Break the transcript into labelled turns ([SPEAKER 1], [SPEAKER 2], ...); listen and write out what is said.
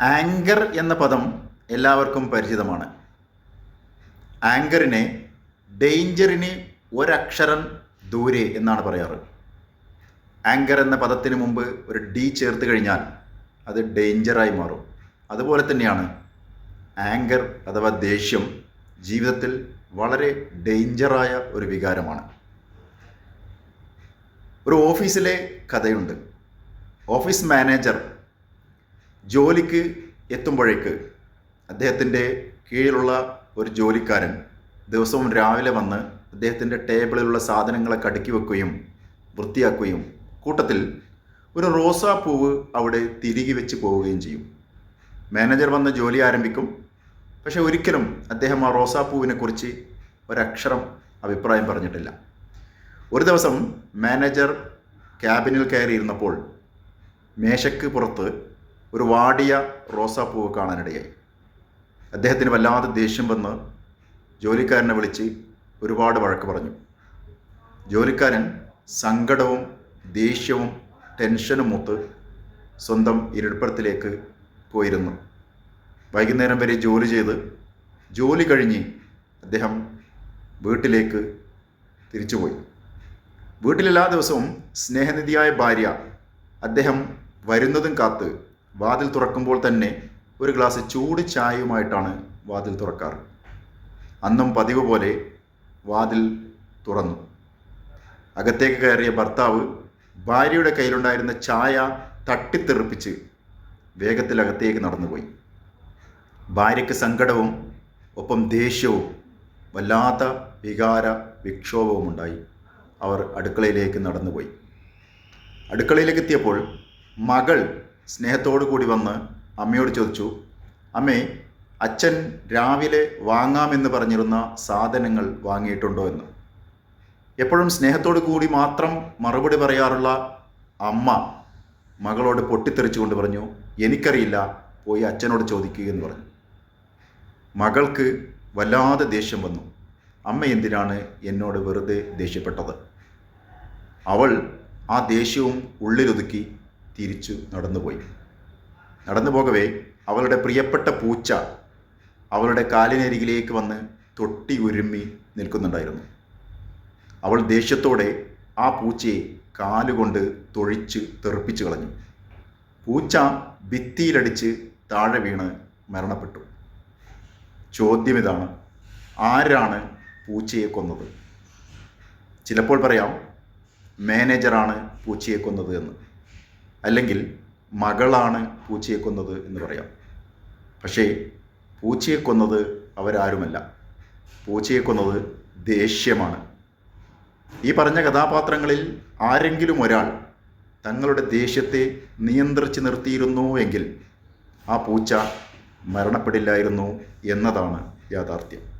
[SPEAKER 1] Anchor എന്ന പദം എല്ലാവർക്കും പരിചിതമാണ്. ആങ്കറിനെ ഡെയിഞ്ചറിന് ഒരക്ഷരം ദൂരെ എന്നാണ് പറയാറ്. ആങ്കർ എന്ന പദത്തിന് മുമ്പ് ഒരു ഡി ചേർത്ത് കഴിഞ്ഞാൽ അത് ഡേഞ്ചറായി മാറും. അതുപോലെ തന്നെയാണ് ആങ്കർ അഥവാ ദേഷ്യം ജീവിതത്തിൽ വളരെ ഡേഞ്ചറായ ഒരു വികാരമാണ്. ഒരു ഓഫീസിലെ കഥയുണ്ട്. ഓഫീസ് മാനേജർ ജോലിക്ക് എത്തുമ്പോഴേക്ക് അദ്ദേഹത്തിന്റെ കീഴിലുള്ള ഒരു ജോലിക്കാരൻ ദിവസവും രാവിലെ വന്ന് അദ്ദേഹത്തിന്റെ ടേബിളിലുള്ള സാധനങ്ങളെ കടുക്കി വെക്കുകയും വൃത്തിയാക്കുകയും കൂട്ടത്തിൽ ഒരു റോസാപ്പൂവ് അവിടെ തിരികെ വെച്ച് പോവുകയും ചെയ്യും. മാനേജർ വന്ന് ജോലി ആരംഭിക്കും. പക്ഷെ ഒരിക്കലും അദ്ദേഹം ആ റോസാപ്പൂവിനെ കുറിച്ച് ഒരക്ഷരം അഭിപ്രായം പറഞ്ഞിട്ടില്ല. ഒരു ദിവസം മാനേജർ ക്യാബിനിൽ കയറിയിരുന്നപ്പോൾ മേശയ്ക്ക് പുറത്ത് ഒരു വാടിയ റോസാപ്പൂവ് കാണാനിടയായി. അദ്ദേഹത്തിന് വല്ലാതെ ദേഷ്യം വന്ന് ജോലിക്കാരനെ വിളിച്ച് ഒരുപാട് വഴക്ക് പറഞ്ഞു. ജോലിക്കാരൻ സങ്കടവും ദേഷ്യവും ടെൻഷനും മൊത്ത് സ്വന്തം ഇരുപ്പുറത്തിലേക്ക് പോയിരുന്നു. വൈകുന്നേരം വരെ ജോലി ചെയ്ത് ജോലി കഴിഞ്ഞ് അദ്ദേഹം വീട്ടിലേക്ക് തിരിച്ചുപോയി. വീട്ടിലെല്ലാ ദിവസവും സ്നേഹനിധിയായ ഭാര്യ അദ്ദേഹം വരുന്നതും കാത്ത് വാതിൽ തുറക്കുമ്പോൾ തന്നെ ഒരു ഗ്ലാസ് ചൂട് ചായയുമായിട്ടാണ് വാതിൽ തുറക്കാറ്. അന്നും പതിവ് പോലെ വാതിൽ തുറന്നു. അകത്തേക്ക് കയറിയ ഭർത്താവ് ഭാര്യയുടെ കയ്യിലുണ്ടായിരുന്ന ചായ തട്ടിത്തെറിപ്പിച്ച് വേഗത്തിൽ അകത്തേക്ക് നടന്നുപോയി. ഭാര്യയ്ക്ക് സങ്കടവും ഒപ്പം ദേഷ്യവും വല്ലാത്ത വികാര വിക്ഷോഭവും ഉണ്ടായി. അവർ അടുക്കളയിലേക്ക് നടന്നുപോയി. അടുക്കളയിലേക്ക് എത്തിയപ്പോൾ മകൾ സ്നേഹത്തോടു കൂടി വന്ന് അമ്മയോട് ചോദിച്ചു അമ്മേ അച്ഛൻ രാവിലെ വാങ്ങാമെന്ന് പറഞ്ഞിരുന്ന സാധനങ്ങൾ വാങ്ങിയിട്ടുണ്ടോ എന്ന്? എപ്പോഴും സ്നേഹത്തോടു കൂടി മാത്രം മറുപടി പറയാറുള്ള അമ്മ മകളോട് പൊട്ടിത്തെറിച്ചുകൊണ്ട് പറഞ്ഞു എനിക്കറിയില്ല പോയി അച്ഛനോട് ചോദിക്കുക എന്ന് പറഞ്ഞു. മകൾക്ക് വല്ലാതെ ദേഷ്യം വന്നു. അമ്മ എന്തിനാണ് എന്നോട് വെറുതെ ദേഷ്യപ്പെട്ടത്? അവൾ ആ ദേഷ്യവും ഉള്ളിലൊതുക്കി തിരിച്ചു നടന്നുപോയി. നടന്നു പോകവേ അവളുടെ പ്രിയപ്പെട്ട പൂച്ച അവളുടെ കാലിനരികിലേക്ക് വന്ന് തൊട്ടി ഉരുമ്മി നിൽക്കുന്നുണ്ടായിരുന്നു. അവൾ ദേഷ്യത്തോടെ ആ പൂച്ചയെ കാലുകൊണ്ട് തൊഴിച്ച് തെറിപ്പിച്ചു കളഞ്ഞു. പൂച്ച ഭിത്തിയിലടിച്ച് താഴെ വീണ് മരണപ്പെട്ടു. ചോദ്യം ഇതാണ് ആരാണ് പൂച്ചയെ കൊന്നത്? ചിലപ്പോൾ പറയാം മാനേജറാണ് പൂച്ചയെ കൊന്നത് എന്ന്. അല്ലെങ്കിൽ മകളാണ് പൂച്ചയെ കൊന്നത് എന്ന് പറയാം. പക്ഷേ പൂച്ചയെ കൊന്നത് അവരാരുമല്ല. പൂച്ചയെ കൊന്നത് ദേഷ്യമാണ്. ഈ പറഞ്ഞ കഥാപാത്രങ്ങളിൽ ആരെങ്കിലും ഒരാൾ തങ്ങളുടെ ദേഷ്യത്തെ നിയന്ത്രിച്ച് നിർത്തിയിരുന്നു എങ്കിൽ ആ പൂച്ച മരണപ്പെടില്ലായിരുന്നു എന്നതാണ് യാഥാർത്ഥ്യം.